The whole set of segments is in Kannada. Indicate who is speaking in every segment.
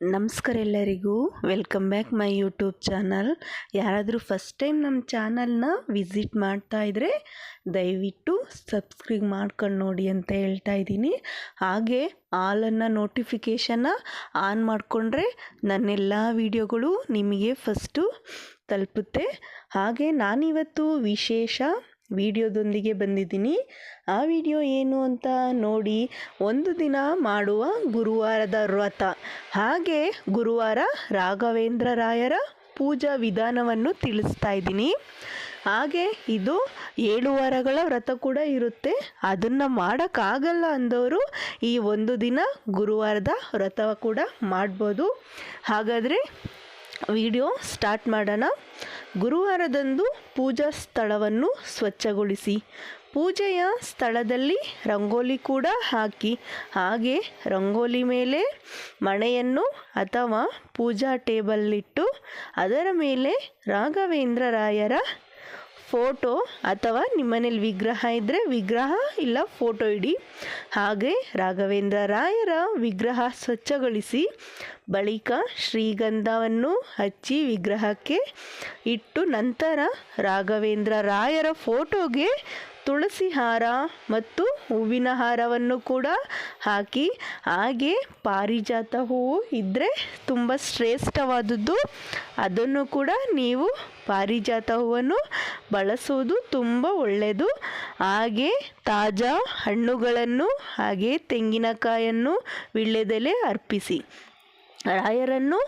Speaker 1: ನಮಸ್ಕಾರ ಎಲ್ಲರಿಗೂ. Welcome back my YouTube channel ಯಾರಾದರೂ ಫಸ್ಟ್ ಟೈಮ್ ನಮ್ಮ ಚಾನಲ್ನ ವಿಸಿಟ್ ಮಾಡ್ತಾ ಇದ್ದರೆ ದಯವಿಟ್ಟು ಸಬ್ಸ್ಕ್ರೈಬ್ ಮಾಡ್ಕೊಂಡು ನೋಡಿ ಅಂತ ಹೇಳ್ತಾ ಇದ್ದೀನಿ. ಹಾಗೆ ಆಲನ್ನು ನೋಟಿಫಿಕೇಷನ್ನ ಆನ್ ಮಾಡಿಕೊಂಡ್ರೆ ನನ್ನೆಲ್ಲ ವೀಡಿಯೋಗಳು ನಿಮಗೆ ಫಸ್ಟು ತಲುಪುತ್ತೆ. ಹಾಗೆ ನಾನಿವತ್ತು ವಿಶೇಷ ವಿಡಿಯೋದೊಂದಿಗೆ ಬಂದಿದ್ದೀನಿ. ಆ ವಿಡಿಯೋ ಏನು ಅಂತ ನೋಡಿ ಒಂದು ದಿನ ಮಾಡುವ ಗುರುವಾರದ ವ್ರತ. ಹಾಗೆ ಗುರುವಾರ ರಾಘವೇಂದ್ರ ರಾಯರ ಪೂಜಾ ವಿಧಾನವನ್ನು ತಿಳಿಸ್ತಾ ಇದ್ದೀನಿ. ಹಾಗೆ ಇದು ಏಳು ವಾರಗಳ ವ್ರತ ಕೂಡ ಇರುತ್ತೆ. ಅದನ್ನು ಮಾಡೋಕ್ಕಾಗಲ್ಲ ಅಂದವರು ಈ ಒಂದು ದಿನ ಗುರುವಾರದ ವ್ರತ ಕೂಡ ಮಾಡ್ಬೋದು. ಹಾಗಾದರೆ ವಿಡಿಯೋ ಸ್ಟಾರ್ಟ್ ಮಾಡೋಣ. ಗುರುವಾರದಂದು ಪೂಜಾ ಸ್ಥಳವನ್ನು ಸ್ವಚ್ಛಗೊಳಿಸಿ. ಪೂಜೆಯ ಸ್ಥಳದಲ್ಲಿ ರಂಗೋಲಿ ಕೂಡ ಹಾಕಿ. ಹಾಗೆ ರಂಗೋಲಿ ಮೇಲೆ ಮಣೆಯನ್ನು ಅಥವಾ ಪೂಜಾ ಟೇಬಲ್ಲಿಟ್ಟು ಅದರ ಮೇಲೆ ರಾಘವೇಂದ್ರ ರಾಯರ ಫೋಟೋ ಅಥವಾ ನಿಮ್ಮನೇಲಿ ವಿಗ್ರಹ ಇದ್ದರೆ ವಿಗ್ರಹ ಇಲ್ಲ ಫೋಟೋ ಇಡಿ. ಹಾಗೆ ರಾಘವೇಂದ್ರ ರಾಯರ ವಿಗ್ರಹ ಸ್ವಚ್ಛಗೊಳಿಸಿ ಬಳಿಕ ಶ್ರೀಗಂಧವನ್ನು ಹಚ್ಚಿ ವಿಗ್ರಹಕ್ಕೆ ಇಟ್ಟು ನಂತರ ರಾಘವೇಂದ್ರ ರಾಯರ ಫೋಟೋಗೆ ತುಳಸಿ ಹಾರ ಮತ್ತು ಹೂವಿನ ಹಾರವನ್ನು ಕೂಡ ಹಾಕಿ, ಹಾಗೆ ಪಾರಿಜಾತ ಹೂವು ಇದ್ದರೆ ತುಂಬ ಶ್ರೇಷ್ಠವಾದದ್ದು. ಅದನ್ನು ಕೂಡ ನೀವು ಪಾರಿಜಾತ ಹೂವನ್ನು ಬಳಸುವುದು ತುಂಬ ಒಳ್ಳೆಯದು ಹಾಗೆ ತಾಜಾ ಹಣ್ಣುಗಳನ್ನು, ಹಾಗೆ ತೆಂಗಿನಕಾಯನ್ನು ವಿಳ್ಳೆದೆಲೆ ಅರ್ಪಿಸಿ. ರಾಯರನ್ನು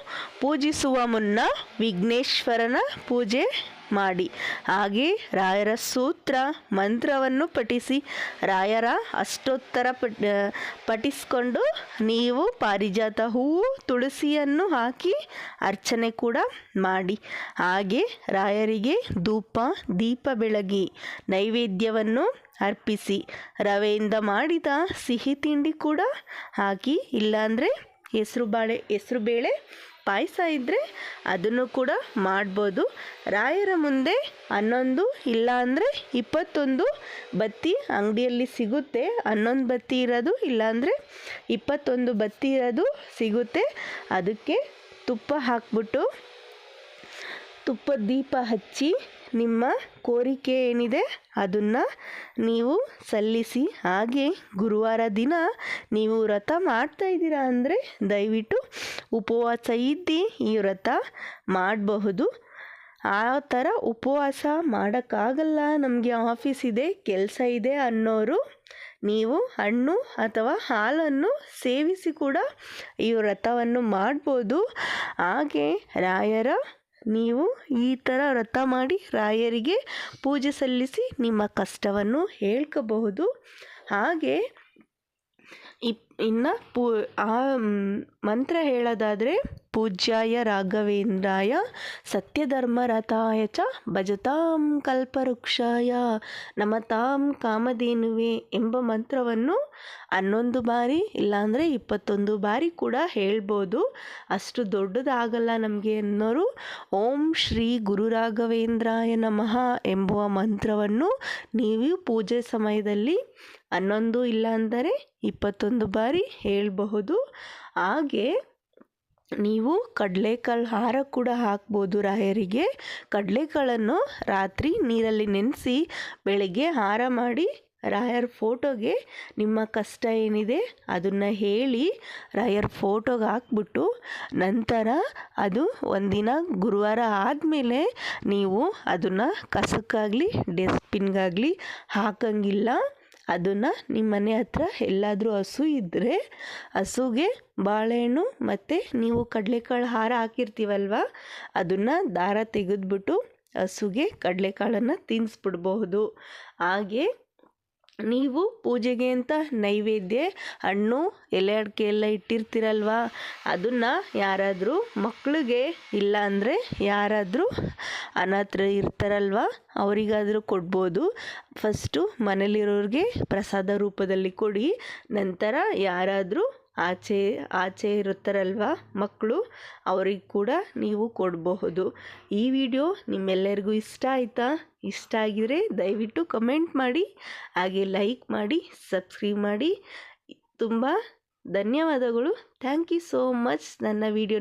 Speaker 1: ಪೂಜಿಸುವ ಮುನ್ನ ವಿಘ್ನೇಶ್ವರನ ಪೂಜೆ ಮಾಡಿ. ಹಾಗೆ ರಾಯರ ಸೂತ್ರ ಮಂತ್ರವನ್ನು ಪಠಿಸಿ. ರಾಯರ ಅಷ್ಟೋತ್ತರ ಪಠಿಸ್ಕೊಂಡು ನೀವು ಪಾರಿಜಾತ ಹೂವು, ತುಳಸಿಯನ್ನು ಹಾಕಿ ಅರ್ಚನೆ ಕೂಡ ಮಾಡಿ. ಹಾಗೆ ರಾಯರಿಗೆ ಧೂಪ, ದೀಪ ಬೆಳಗಿ ನೈವೇದ್ಯವನ್ನು ಅರ್ಪಿಸಿ. ರವೆಯಿಂದ ಮಾಡಿದ ಸಿಹಿ ತಿಂಡಿ ಕೂಡ ಹಾಕಿ. ಇಲ್ಲಾಂದರೆ ಹೆಸರು ಬಾಳೆ, ಹೆಸರು ಬೇಳೆ ಪಾಯಸ ಇದ್ದರೆ ಅದನ್ನು ಕೂಡ ಮಾಡ್ಬೋದು. ರಾಯರ ಮುಂದೆ ಹನ್ನೊಂದು, ಇಲ್ಲ ಅಂದರೆ ಇಪ್ಪತ್ತೊಂದು ಬತ್ತಿ ಅಂಗಡಿಯಲ್ಲಿ ಸಿಗುತ್ತೆ. ಹನ್ನೊಂದು ಬತ್ತಿ ಇರೋದು ಇಲ್ಲಾಂದರೆ ಇಪ್ಪತ್ತೊಂದು ಬತ್ತಿ ಇರೋದು ಸಿಗುತ್ತೆ. ಅದಕ್ಕೆ ತುಪ್ಪ ಹಾಕ್ಬಿಟ್ಟು ತುಪ್ಪದ ದೀಪ ಹಚ್ಚಿ ನಿಮ್ಮ ಕೋರಿಕೆ ಏನಿದೆ ಅದನ್ನು ನೀವು ಸಲ್ಲಿಸಿ, ಹಾಗೆ ಗುರುವಾರ ದಿನ ನೀವು ವ್ರತ ಮಾಡ್ತಾ ಇದ್ದೀರಾ ಅಂದರೆ ದಯವಿಟ್ಟು ಉಪವಾಸ ಇದ್ದು ಈ ವ್ರತ ಮಾಡಬಹುದು. ಆ ಥರ ಉಪವಾಸ ಮಾಡೋಕ್ಕಾಗಲ್ಲ, ನಮಗೆ ಆಫೀಸ್ ಇದೆ, ಕೆಲಸ ಇದೆ ಅನ್ನೋರು, ನೀವು ಹಣ್ಣು ಅಥವಾ ಹಾಲನ್ನು ಸೇವಿಸಿ ಕೂಡ ಈ ವ್ರತವನ್ನು ಮಾಡ್ಬೋದು. ಹಾಗೆ ರಾಯರ ನೀವು ಈ ಥರ ವ್ರತ ಮಾಡಿ ರಾಯರಿಗೆ ಪೂಜೆ ಸಲ್ಲಿಸಿ ನಿಮ್ಮ ಕಷ್ಟವನ್ನು ಹೇಳ್ಕೋಬಹುದು. ಹಾಗೆ ಇಪ್ ಇನ್ನು ಪೂ ಆ ಮಂತ್ರ ಹೇಳೋದಾದರೆ ಪೂಜ್ಯಾಯ ರಾಘವೇಂದ್ರಾಯ ಸತ್ಯಧರ್ಮರಥಾಯ ಚ ಭಜತಾಂ ಕಲ್ಪವೃಕ್ಷಾಯ ನಮತಾಂ ಕಾಮಧೇನುವೆ ಎಂಬ ಮಂತ್ರವನ್ನು ಹನ್ನೊಂದು ಬಾರಿ ಇಲ್ಲಾಂದರೆ ಇಪ್ಪತ್ತೊಂದು ಬಾರಿ ಕೂಡ ಹೇಳ್ಬೋದು. ಅಷ್ಟು ದೊಡ್ಡದಾಗಲ್ಲ ನಮಗೆ ಅನ್ನೋರು. ಓಂ ಶ್ರೀ ಗುರು ರಾಘವೇಂದ್ರಾಯ ನಮಃ ಎಂಬುವ ಮಂತ್ರವನ್ನು ನೀವು ಪೂಜೆ ಸಮಯದಲ್ಲಿ ಹನ್ನೊಂದು ಇಲ್ಲಾಂದರೆ ಇಪ್ಪತ್ತೊಂದು ಬಾರಿ ಹೇಳಬಹುದು. ಹಾಗೆ ನೀವು ಕಡಲೆಕಾಳು ಹಾರ ಕೂಡ ಹಾಕ್ಬೋದು ರಾಯರಿಗೆ. ಕಡಲೆಕಾಳನ್ನು ರಾತ್ರಿ ನೀರಲ್ಲಿ ನೆನೆಸಿ ಬೆಳಗ್ಗೆ ಹಾರ ಮಾಡಿ ರಾಯರ್ ಫೋಟೋಗೆ ನಿಮ್ಮ ಕಷ್ಟ ಏನಿದೆ ಅದನ್ನು ಹೇಳಿ ರಾಯರ್ ಫೋಟೋಗೆ ಹಾಕ್ಬಿಟ್ಟು ನಂತರ ಅದು ಒಂದಿನ ಗುರುವಾರ ಆದಮೇಲೆ ನೀವು ಅದನ್ನು ಕಸಕ್ಕಾಗಲಿ, ಡಸ್ಟ್ಬಿನ್ಗಾಗಲಿ ಹಾಕಂಗಿಲ್ಲ. ಅದನ್ನು ನಿಮ್ಮ ಮನೆ ಹತ್ರ ಎಲ್ಲಾದರೂ ಹಸು ಇದ್ದರೆ ಹಸುಗೆ ಬಾಳೆಹಣ್ಣು ಮತ್ತು ನೀವು ಕಡಲೆಕಾಳು ಹಾರ ಹಾಕಿರ್ತೀವಲ್ವ, ಅದನ್ನು ದಾರ ತೆಗೆದ್ಬಿಟ್ಟು ಹಸುಗೆ ಕಡಲೆಕಾಳನ್ನು ತಿನ್ನಿಸ್ಬಿಡ್ಬಹುದು ಹಾಗೆ ನೀವು ಪೂಜೆಗೆ ಅಂತ ನೈವೇದ್ಯ, ಹಣ್ಣು ಎಲೆ ಅಡಿಕೆ ಎಲ್ಲ ಇಟ್ಟಿರ್ತೀರಲ್ವ? ಅದನ್ನು ಯಾರಾದರೂ ಮಕ್ಕಳಿಗೆ ಇಲ್ಲ ಅಂದರೆ ಯಾರಾದರೂ ಅನಾಥರು ಇರ್ತಾರಲ್ವ, ಅವರಿಗಾದರೂ ಕೊಡ್ಬೋದು. ಫಸ್ಟು ಮನೇಲಿರೋರಿಗೆ ಪ್ರಸಾದ ರೂಪದಲ್ಲಿ ಕೊಡಿ, ನಂತರ ಯಾರಾದರೂ ಆಚೆ ಆಚೆ ಇರುತ್ತಾರಲ್ವ ಮಕ್ಕಳು? ಅವ್ರಿಗೆ ಕೂಡ ನೀವು ಕೊಡಬಹುದು. ಈ ವಿಡಿಯೋ ನಿಮ್ಮೆಲ್ಲರಿಗೂ ಇಷ್ಟ ಆಯಿತಾ? ಇಷ್ಟ ಆಗಿದರೆ ದಯವಿಟ್ಟು ಕಮೆಂಟ್ ಮಾಡಿ, ಹಾಗೆ ಲೈಕ್ ಮಾಡಿ, ಸಬ್ಸ್ಕ್ರೈಬ್ ಮಾಡಿ. ತುಂಬ ಧನ್ಯವಾದಗಳು. Thank you so much. ನನ್ನ ವಿಡಿಯೋ